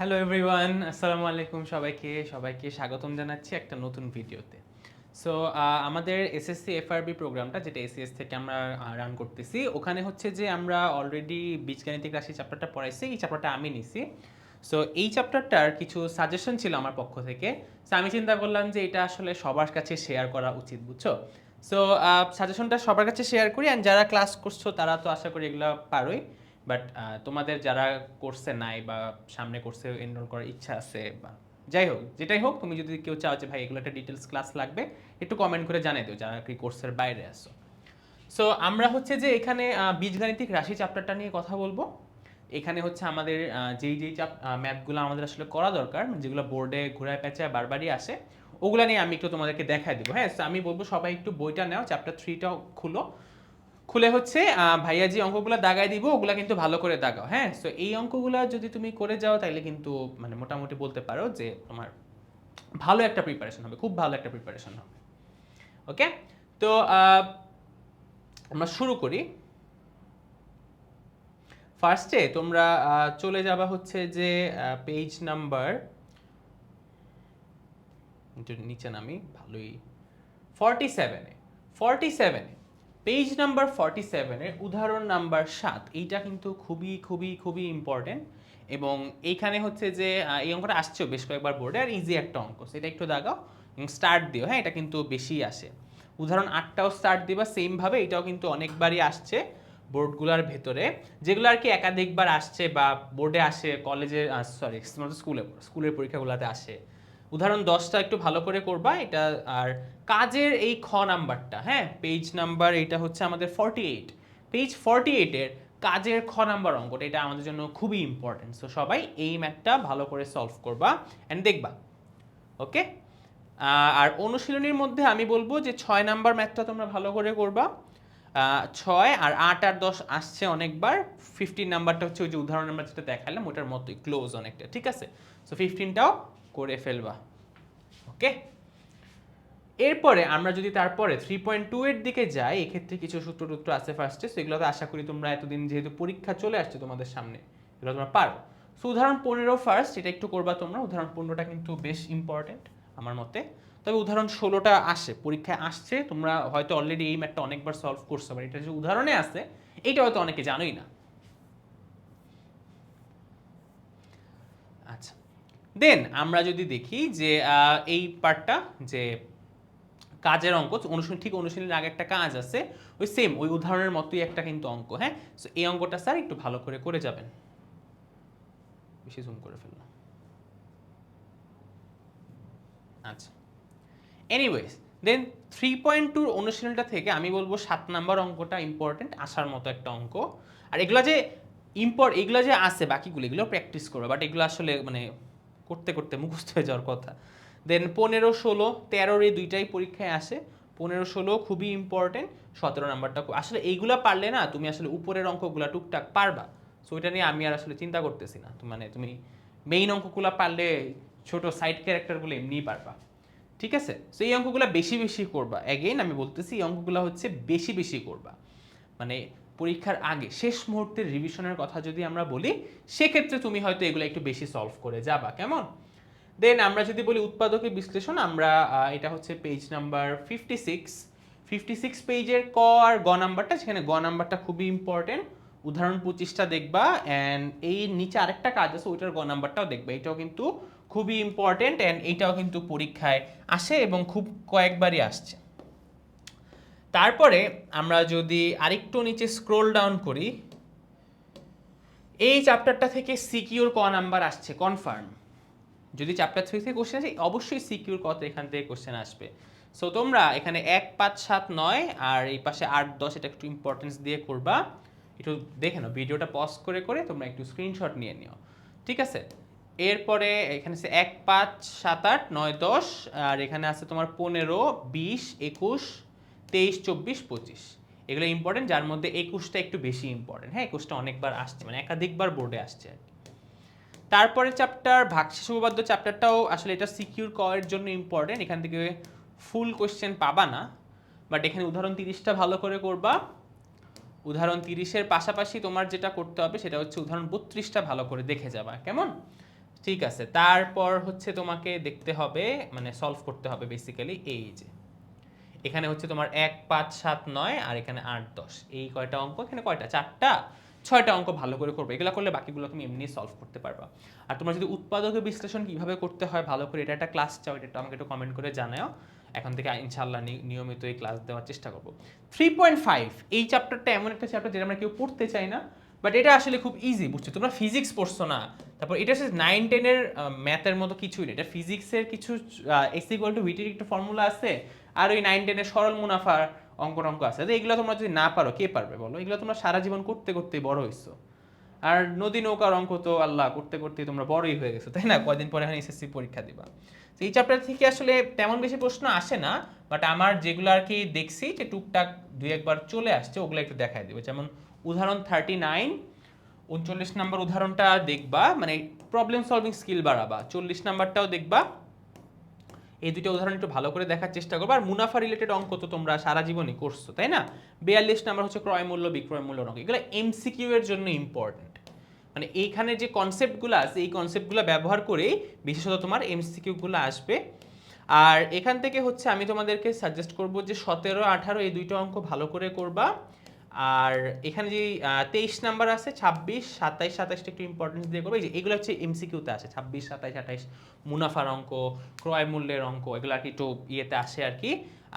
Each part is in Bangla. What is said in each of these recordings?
হ্যালো এভরিওয়ান আসসালামু আলাইকুম সবাইকে। সবাইকে স্বাগতম জানাচ্ছি একটা নতুন ভিডিওতে। সো আমাদের এসএসসি এফআরবি প্রোগ্রামটা যেটা এসিএস থেকে আমরা রান করতেছি, ওখানে হচ্ছে যে আমরা অলরেডি বীজগাণিতিক রাশি চ্যাপ্টারটা পড়াইছি, এই চ্যাপ্টারটা আমি নিছি। সো এই চ্যাপ্টারটার কিছু সাজেশন ছিল আমার পক্ষ থেকে। সো আমি চিন্তা করলাম যে এটা আসলে সবার কাছে শেয়ার করা উচিত, বুঝছ? সো সাজেশনটা সবার কাছে শেয়ার করি অ্যান্ড যারা ক্লাস করছ, তারা তো আশা করি এগুলো পারোই। বাট তোমাদের যারা কোর্সে নাই বা সামনে কোর্সে এনরোল করার ইচ্ছা আছে বা যাই হোক, যেটাই হোক, তুমি যদি কেউ চাও যে, ভাই, এগুলো একটা ডিটেলস ক্লাস লাগবে, একটু কমেন্ট করে জানিয়ে দিও, যারা কি কোর্সের বাইরে আসো সো আমরা হচ্ছে যে, এখানে বীজগাণিতিক রাশি চ্যাপ্টারটা নিয়ে কথা বলব। এখানে হচ্ছে আমাদের যেই যেই চাপ ম্যাথগুলো আমাদের আসলে করা দরকার, যেগুলো বোর্ডে ঘোরায় পেঁচায় বারবারই আসে, ওগুলো নিয়ে আমি একটু তোমাদেরকে দেখাই দেবো। হ্যাঁ আমি বলব সবাই একটু বইটা নাও চ্যাপ্টার থ্রিটাও খুলো। খুলে হচ্ছে ভাইয়া যে অঙ্কগুলো দাগাই দিব, ওগুলো কিন্তু ভালো করে দাগাও হ্যাঁ? সো এই অঙ্কগুলো যদি তুমি করে যাও তাহলে কিন্তু মানে মোটামুটি বলতে পারো যে তোমার ভালো একটা প্রিপারেশন হবে, খুব ভালো একটা প্রিপারেশন হবে। ওকে তো আমরা শুরু করি। ফার্স্টে তোমরা চলে যাবা হচ্ছে যে পেজ নাম্বার নিচে নামি, ভালোই। ফর্টি সেভেনে ফর্টি সেভেনে পেজ নাম্বার ফর্টি সেভেনের উদাহরণ নাম্বার সাত, এইটা কিন্তু খুবই খুবই খুবই ইম্পর্টেন্ট এবং এইখানে হচ্ছে যে এই অঙ্কটা আসছেও বেশ কয়েকবার বোর্ডে আর ইজি একটা অঙ্ক। সেটা একটু দাগাও এবং স্টার্ট দিও। হ্যাঁ এটা কিন্তু বেশি আসে। উদাহরণ আটটাও স্টার্ট দিবা সেমভাবে এটাও কিন্তু অনেকবারই আসছে বোর্ডগুলোর ভেতরে। যেগুলো আর কি একাধিকবার আসছে বা বোর্ডে আসে কলেজে সরি স্কুলে স্কুলের পরীক্ষাগুলোতে আসে। উদাহরণ দশটা একটু ভালো করে করবা, এটা আর কাজের এই খ নাম্বারটা হ্যাঁ? পেজ নাম্বার এটা হচ্ছে আমাদের ফর্টি এইট পেজ ফর্টি এইটের কাজের খ নাম্বার অঙ্কটা, এটা আমাদের জন্য খুবই ইম্পর্টেন্ট সো সবাই এই ম্যাথটা ভালো করে সলভ করবা অ্যান্ড দেখবা। ওকে আর অনুশীলনীর মধ্যে আমি বলব যে ছয় নাম্বার ম্যাথটা তোমরা ভালো করে করবা। ছয় আর আট আর দশ আসছে অনেকবার। ফিফটিন নাম্বারটা হচ্ছে ওই যে উদাহরণ নাম্বার যেটা দেখালাম, ওটার মতোই ক্লোজ অনেকটা, ঠিক আছে? সো ফিফটিনটাও করে ফেলবা ওকে এরপরে আমরা যদি তারপরে থ্রি পয়েন্ট টু এর দিকে যাই, এক্ষেত্রে কিছু সূত্র টুত্র আছে ফার্স্টে সো এগুলো তো আশা করি তোমরা এতদিন যেহেতু পরীক্ষা চলে আসছে তোমাদের সামনে, এগুলো তোমরা পারো। সো উদাহরণ পনেরো ফার্স্ট এটা একটু করবা তোমরা, উদাহরণ পনেরোটা কিন্তু বেশ ইম্পর্টেন্ট আমার মতে। তবে উদাহরণ ষোলোটা আসে, পরীক্ষায় আসছে, তোমরা হয়তো অলরেডি এই ম্যাথটা অনেকবার সলভ করছ এটা যে উদাহরণে আছে, এইটা হয়তো অনেকে জানোই না আচ্ছা দেন আমরা যদি দেখি যে এই পার্টটা যে কাজের অঙ্ক অনুশীলন, ঠিক অনুশীলনের আগে একটা কাজ আছে, ওই সেম ওই উদাহরণের মতোই একটা কিন্তু অঙ্ক হ্যাঁ? সো এই অঙ্কটা স্যার একটু ভালো করে করে যাবেন। বেশি জুম করে ফেললাম। আচ্ছা। এনিওয়েজ দেন থ্রি পয়েন্ট টুর অনুশীলনটা থেকে আমি বলব সাত নাম্বার অঙ্কটা ইম্পর্টেন্ট আসার মতো একটা অঙ্ক। আর এগুলো যে ইম্পর্ট এগুলো যে আছে, বাকিগুলো, এগুলো প্র্যাকটিস করো বাট এগুলো আসলে মানে করতে করতে মুখস্থ হয়ে যাওয়ার কথা। দেন পনেরো, ষোলো তেরোর এই দুইটাই পরীক্ষায় আসে। পনেরো, ষোলো খুবই ইম্পর্টেন্ট সতেরো নাম্বারটা আসলে এইগুলা পারলে না তুমি আসলে উপরের অঙ্কগুলা টুকটাক পারবা। সো এটা নিয়ে আমি আর আসলে চিন্তা করতেছি না। মানে তুমি মেইন অঙ্কগুলো পারলে ছোট সাইড ক্যারেক্টারগুলো এমনিই পারবা। ঠিক আছে? সো এই অঙ্কগুলো বেশি বেশি করবা। অ্যাগেইন আমি বলতেছি এই অঙ্কগুলো হচ্ছে বেশি বেশি করবা। মানে পরীক্ষার আগে, শেষ মুহূর্তের রিভিশনের কথা যদি আমরা বলি, সেক্ষেত্রে তুমি হয়তো এগুলো একটু বেশি সলভ করে যাবা, কেমন? দেন আমরা যদি বলি উৎপাদকের বিশ্লেষণ, আমরা এটা হচ্ছে page number fifty six fifty six পেজের ক আর গ নাম্বারটা সেখানে গ নাম্বারটা খুবই ইম্পর্টেন্ট উদাহরণ পঁচিশটা দেখবা অ্যান্ড এই নিচে আরেকটা কাজ আছে, ওইটার গ নাম্বারটাও দেখবে। এটাও কিন্তু খুবই ইম্পর্টেন্ট অ্যান্ড এইটাও কিন্তু পরীক্ষায় আসে এবং খুব কয়েকবারই আসছে। তারপরে আমরা যদি আরেকটু নিচে স্ক্রোল ডাউন করি, এই চ্যাপ্টারটা থেকে সিকিউর ক নাম্বার আসছে কনফার্ম যদি চ্যাপ্টার থ্রি থেকে কোশ্চেন আসে, অবশ্যই সিকিউর কত এখান থেকে কোশ্চেন আসবে। সো তোমরা এখানে এক, পাঁচ, সাত, নয় আর এই পাশে আট, দশ, এটা একটু ইম্পর্টেন্স দিয়ে করবা। একটু দেখে নাও, ভিডিওটা পজ করে করে তোমরা একটু স্ক্রিনশট নিয়ে নিও। ঠিক আছে? এরপরে এখানে আছে এক, পাঁচ, সাত, আট, নয়, দশ আর এখানে আছে তোমার পনেরো, বিশ, একুশ তেইশ, চব্বিশ, পঁচিশ। এগুলো ইম্পর্টেন্ট যার মধ্যে একুশটা একটু বেশি ইম্পর্টেন্ট হ্যাঁ একুশটা অনেকবার আসছে মানে একাধিকবার বোর্ডে আসছে আর কি। তারপরে চ্যাপ্টার ভাগশেষ উপপাদ্য চ্যাপ্টারটাও আসলে এটা সিকিউর করার জন্য ইম্পর্টেন্ট এখান থেকে ফুল কোশ্চেন পাবা না। বাট এখানে উদাহরণ তিরিশটা ভালো করে করবা। উদাহরণ তিরিশের পাশাপাশি তোমার যেটা করতে হবে, সেটা হচ্ছে উদাহরণ বত্রিশটা ভালো করে দেখে যাবা। কেমন? ঠিক আছে। তারপর হচ্ছে তোমাকে দেখতে হবে মানে সলভ করতে হবে বেসিক্যালি এই যে এখানে হচ্ছে তোমার এক, পাঁচ, সাত, নয় আর এখানে আট, দশ। এই কয়টা অঙ্ক? এখানে কয়টা? চারটা। ছয়টা অঙ্ক ভালো করে করবে। এগুলো করলে বাকিগুলো তুমি এমনি সলভ করতে পারবা। আর তোমার যদি উৎপাদকের বিশ্লেষণ কীভাবে করতে হয়, ভালো করে এটা একটা ক্লাস চাও, এটা আমাকে একটু কমেন্ট করে জানাও এখন থেকে ইনশাল্লাহ নিয়মিত এই ক্লাস দেওয়ার চেষ্টা করব। থ্রি পয়েন্ট ফাইভ এই চ্যাপ্টারটা এমন একটা চ্যাপ্টার যেটা আমরা কেউ পড়তে চাই না বাট এটা আসলে খুব ইজি বুঝছ? তোমরা ফিজিক্স পড়ছো না। তারপর এটা হচ্ছে নাইন টেনের ম্যাথের মতো কিছুই না। এটা ফিজিক্সের কিছু এস ইকুয়াল টু ভিটির একটা ফর্মুলা আছে। আর ওই নাইন টেনের সরল মুনাফার অঙ্ক টঙ্ক আছে। তো এগুলো তোমরা যদি না পারো, কে পারবে বলো? এগুলো তোমরা সারা জীবন করতে করতে বড় হইছো। আর নদী নৌকার অঙ্ক তো আল্লাহ, করতে করতে তোমরা বড়ই হয়ে গেছো, তাই না? কয়দিন পরে এখন এসএসসি পরীক্ষা দিবা। তো এই চ্যাপ্টার থেকে আসলে তেমন বেশি প্রশ্ন আসে না বাট আমার যেগুলো আর কি দেখছি যে টুকটাক দুই একবার চলে আসছে, ওগুলো একটু দেখাই দেবো। যেমন উদাহরণ থার্টি নাইন উনচল্লিশ নাম্বার উদাহরণটা দেখবা মানে প্রবলেম সলভিং স্কিল বাড়াবা। চল্লিশ নাম্বারটাও দেখবা এই দুটো উদাহরণ একটু ভালো করে দেখার চেষ্টা করব। আর মুনাফা রিলেটেড অঙ্ক তো তোমরা সারা জীবনই করছ, তাই না? বিয়াল্লিশ নাম্বার হচ্ছে ক্রয় মূল্য, বিক্রয় মূল্য অঙ্ক। এগুলো এমসিকিউ এর জন্য ইম্পর্টেন্ট মানে এইখানে যে কনসেপ্টগুলো আছে, এই কনসেপ্টগুলো ব্যবহার করেই বিশেষত তোমার এমসিকিউগুলো আসবে। আর এখান থেকে হচ্ছে আমি তোমাদেরকে সাজেস্ট করব যে সতেরো, আঠারো এই দুইটা অঙ্ক ভালো করে করবা। আর এখানে যে তেইশ নাম্বার আছে, ছাব্বিশ, সাতাইশ, সাতাইশটা একটু ইম্পর্টেন্স দিয়ে করব। এই যে, এগুলো হচ্ছে এমসিকিউতে আসে, ছাব্বিশ, সাতাইশ, আঠাইশ, মুনাফার অঙ্ক, ক্রয় মূল্যের অঙ্ক, এগুলো আর কি একটু ইয়েতে আসে আর কি।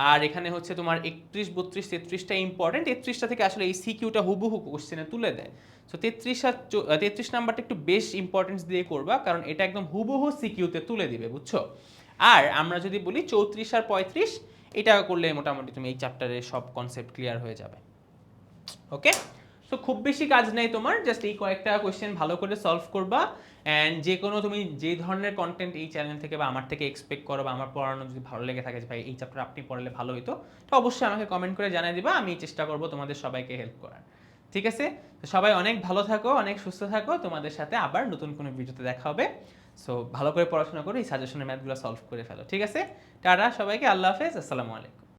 আর এখানে হচ্ছে তোমার একত্রিশ, বত্রিশ, তেত্রিশটা ইম্পর্টেন্ট তেত্রিশটা থেকে আসলে এই সিকিউটা হুবহু কোশ্চেনে তুলে দেয়। সো তেত্রিশ আর তেত্রিশ নাম্বারটা একটু বেশ ইম্পর্টেন্স দিয়ে করবা, কারণ এটা একদম হুবহু সিকিউতে তুলে দিবে, বুঝছ? আর আমরা যদি বলি চৌত্রিশ আর পঁয়ত্রিশ, এটা করলে মোটামুটি তুমি এই চ্যাপ্টারের সব কনসেপ্ট ক্লিয়ার হয়ে যাবে। ওকে সো খুব বেশি কাজ নেই তোমার জাস্ট এই কয়েকটা কোয়েশ্চেন ভালো করে সলভ করবা অ্যান্ড যে কোনো তুমি যে ধরনের কন্টেন্ট এই চ্যানেল থেকে বা আমার থেকে এক্সপেক্ট করো বা আমার পড়ানো যদি ভালো লেগে থাকে যে ভাই এই চ্যাপ্টার আপনি পড়ালে ভালো হতো তো অবশ্যই আমাকে কমেন্ট করে জানিয়ে দিবা, আমি চেষ্টা করব তোমাদের সবাইকে হেল্প করার। ঠিক আছে? তো সবাই অনেক ভালো থাকো, অনেক সুস্থ থাকো, তোমাদের সাথে আবার নতুন কোনো ভিডিওতে দেখা হবে। সো ভালো করে পড়াশোনা করে এই সাজেশনের ম্যাথগুলো সলভ করে ফেলো। ঠিক আছে? টাটা সবাইকে, আল্লাহ হাফেজ, আসসালামু আলাইকুম।